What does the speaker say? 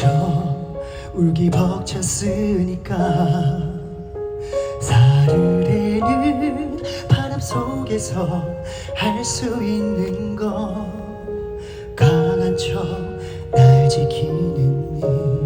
그저 울기 벅찼으니까. 사르르는 바람 속에서 할 수 있는 건 강한 척 날 지키는